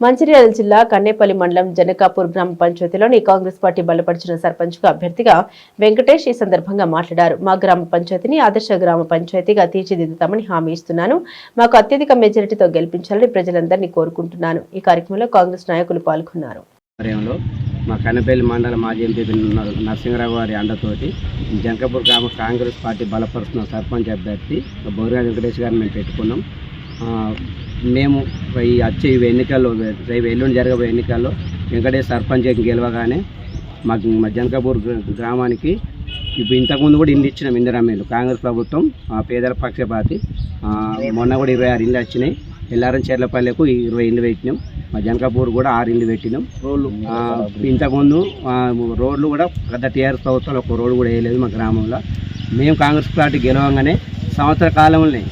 మంచిర్యాల జిల్లా కన్నేపల్లి మండలం జనకాపూర్ గ్రామ పంచాయతీలోని కాంగ్రెస్ పార్టీ బలపరిచిన సర్పంచ్గా అభ్యర్థిగా వెంకటేష్ ఈ సందర్భంగా మాట్లాడారు. మా గ్రామ పంచాయతీని ఆదర్శ గ్రామ పంచాయతీగా తీర్చిదిద్దుతామని హామీ ఇస్తున్నాను. మాకు అత్యధిక మెజారిటీతో గెలిపించాలని ప్రజలందరినీ కోరుకుంటున్నాను. ఈ కార్యక్రమంలో కాంగ్రెస్ నాయకులు పాల్గొన్నారు. మా కన్నపల్లి మండల మాజీ ఎంపీ నరసింహరావు గారి అండతోటి జంకపూర్ గ్రామ కాంగ్రెస్ పార్టీ బలపరుస్తున్న సర్పంచ్ అభ్యర్థి బోరిగా వెంకటేష్ గారిని మేము పెట్టుకున్నాం. మేము ఈ వచ్చే ఇవి ఎన్నికల్లో రేపు ఎల్లుండి జరగబోయే ఎన్నికల్లో వెంకటేష్ సర్పంచ్ గెలవగానే మాకు మా జనకాపూర్ గ్రా- గ్రామానికి ఇప్పుడు ఇంతకుముందు కూడా ఇల్లు ఇచ్చినాం ఇందిరామీలు కాంగ్రెస్ ప్రభుత్వం పేదల పక్షపాతి మొన్న కూడా ఇరవై ఆరు ఇల్లు వచ్చినాయి. ఎల్లారం చెర్లపల్లెకు ఇరవై ఇల్లు పెట్టినాం. మా జనకాపూర్ కూడా ఆరు ఇల్లు పెట్టినాం. రోడ్లు. ఇంతకుముందు రోడ్లు కూడా గత టీఆర్ఎస్ ప్రభుత్వంలో ఒక రోడ్డు కూడా వేయలేదు మా గ్రామంలో. మేము కాంగ్రెస్ పార్టీ గెలవంగానే సంవత్సర కాలంలోనే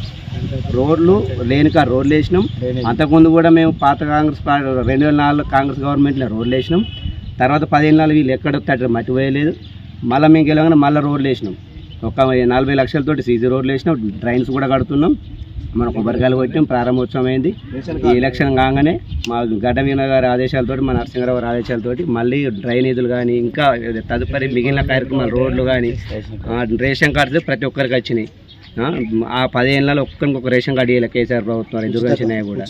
రోడ్లు లేని కాడ రోడ్లు వేసినాం. అంతకుముందు కూడా మేము పాత కాంగ్రెస్ పార్టీ రెండు వేల నాలుగు కాంగ్రెస్ గవర్నమెంట్లో రోడ్లు వేసినాం. తర్వాత పదిహేను నాలుగు వీళ్ళు ఎక్కడ తట్టు మట్టి వేయలేదు మళ్ళీ మేము గెలవగానే మళ్ళీ రోడ్లు వేసినాం. ఒక నలభై లక్షలతోటి సీసీ రోడ్లు వేసినాం. డ్రైన్స్ కూడా కడుతున్నాం. మన కొబ్బరికాయలు కొట్టాం. ప్రారంభోత్సవం అయింది. ఈ ఎలక్షన్ కాగానే మా గడ్డ గారి ఆదేశాలతోటి మా నరసింహరావు గారి ఆదేశాలతోటి మళ్ళీ డ్రైనేజీలు కానీ ఇంకా తదుపరి మిగిలిన కార్యక్రమాలు రోడ్లు కానీ రేషన్ కార్డులు ప్రతి ఒక్కరికి వచ్చినాయి. ఆ, పదిహేనులలో ఒక్కరికి ఒక రేషన్ కార్డు ఇవ్వలే కేసీఆర్ ప్రభుత్వం దుర్గంశనయ్య కూడా.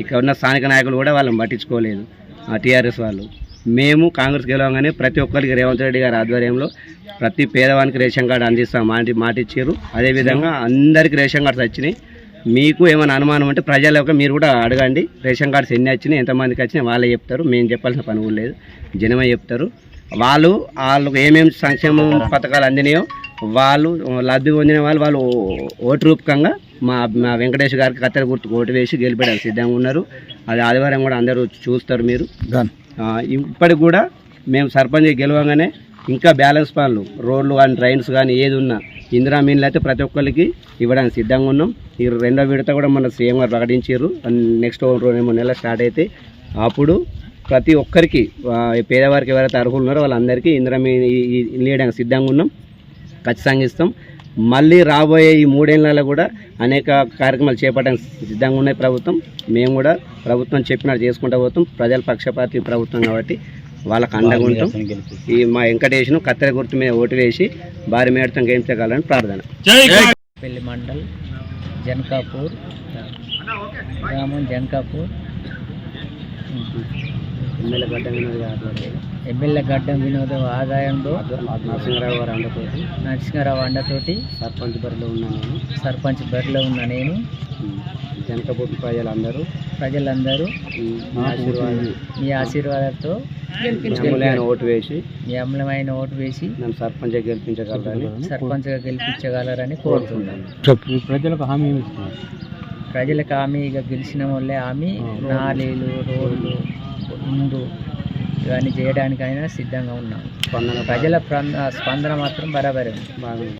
ఇక్కడ ఉన్న స్థానిక నాయకులు కూడా వాళ్ళని పట్టించుకోలేదు. ఆ టీఆర్ఎస్ వాళ్ళు. మేము కాంగ్రెస్ గెలవగానే ప్రతి ఒక్కరికి రేవంత్ రెడ్డి గారి ఆధ్వర్యంలో ప్రతి పేదవానికి రేషన్ కార్డు అందిస్తాం. మాట మాట ఇచ్చారు అదేవిధంగా అందరికి రేషన్ కార్డ్స్ వచ్చినాయి. మీకు ఏమైనా అనుమానం అంటే ప్రజలకు మీరు కూడా అడగండి. రేషన్ కార్డ్స్ ఎన్ని వచ్చినాయి ఎంతమందికి వచ్చినాయి వాళ్ళే చెప్తారు. మేము చెప్పాల్సిన పని కూడా లేదు. జనమే చెప్తారు. వాళ్ళు వాళ్ళకు ఏమేమి సంక్షేమ పథకాలు అందినాయో వాళ్ళు లబ్ధి పొందిన వాళ్ళు వాళ్ళు ఓటు రూపకంగా మా మా వెంకటేష్ గారికి కత్తెర గుర్తుకు ఓటు వేసి గెలిపడానికి సిద్ధంగా ఉన్నారు. అది ఆదివారం కూడా అందరూ చూస్తారు మీరు. ఇప్పటికి కూడా మేము సర్పంచ్ గెలవగానే ఇంకా బ్యాలెన్స్ పనులు రోడ్లు కానీ ట్రైన్స్ కానీ ఏది ఉన్నా ఇందిరా మీన్లు అయితే ప్రతి ఒక్కరికి ఇవ్వడానికి సిద్ధంగా ఉన్నాం. ఈ రెండో విడత కూడా మన సీఎం గారు ప్రకటించారు. నెక్స్ట్ రెండు మూడు నెలలు స్టార్ట్ అయితే అప్పుడు ప్రతి ఒక్కరికి పేదవారికి ఎవరైతే అర్హులు ఉన్నారో వాళ్ళందరికీ ఇందిరా మీ ఇవ్వడానికి సిద్ధంగా ఉన్నాం. ఖచ్చితంగా ఇస్తాం. మళ్ళీ రాబోయే ఈ మూడేళ్ళలో కూడా అనేక కార్యక్రమాలు చేపట్టడానికి సిద్ధంగా ఉన్నాయి ప్రభుత్వం. మేము కూడా ప్రభుత్వం చెప్పినట్టు చేసుకుంటూ పోతాం. ప్రజల పక్షపాతి ప్రభుత్వం కాబట్టి వాళ్ళకి అండగా ఉంటాం. ఈ మా వెంకటేష్ను కత్తెర గుర్తు మీద ఓటు వేసి భారీ మేడతం గెలిపించగలని ప్రార్థన. పెళ్ళి మండల్ జనకాపూర్ గ్రామం జనకాపూర్. ఎమ్మెల్యే గడ్డ వినోద్ ఎమ్మెల్యే గడ్డం వినోదం ఆదాయంలో నరసింహరావు గారు అందరితోటి నరసింహారావు అండతోటి సర్పంచ్ బరిలో ఉన్నాను నేను. సర్పంచ్ బరిలో ఉన్న నేను. జనకపూర్ ప్రజలందరూ ప్రజలందరూ ఈ మీ ఆశీర్వాదం మీ ఆశీర్వాదాలతో అమూల్యమైన ఓటు వేసి మీ అమలమైన ఓటు వేసి నన్ను సర్పంచ్ గెలిపించగలరని సర్పంచ్గా గెలిపించగలరని కోరుతున్నాను ప్రజలకు హామీ ప్రజలకు హామీగా గెలిచిన వాళ్ళే హామీ నాలీలు రోడ్లు ఇండ్లు ఇవన్నీ చేయడానికైనా సిద్ధంగా ఉన్నాం. ప్రజల ప్ర- స్పందన మాత్రం బరాబరే ఉంది. బాగుంది.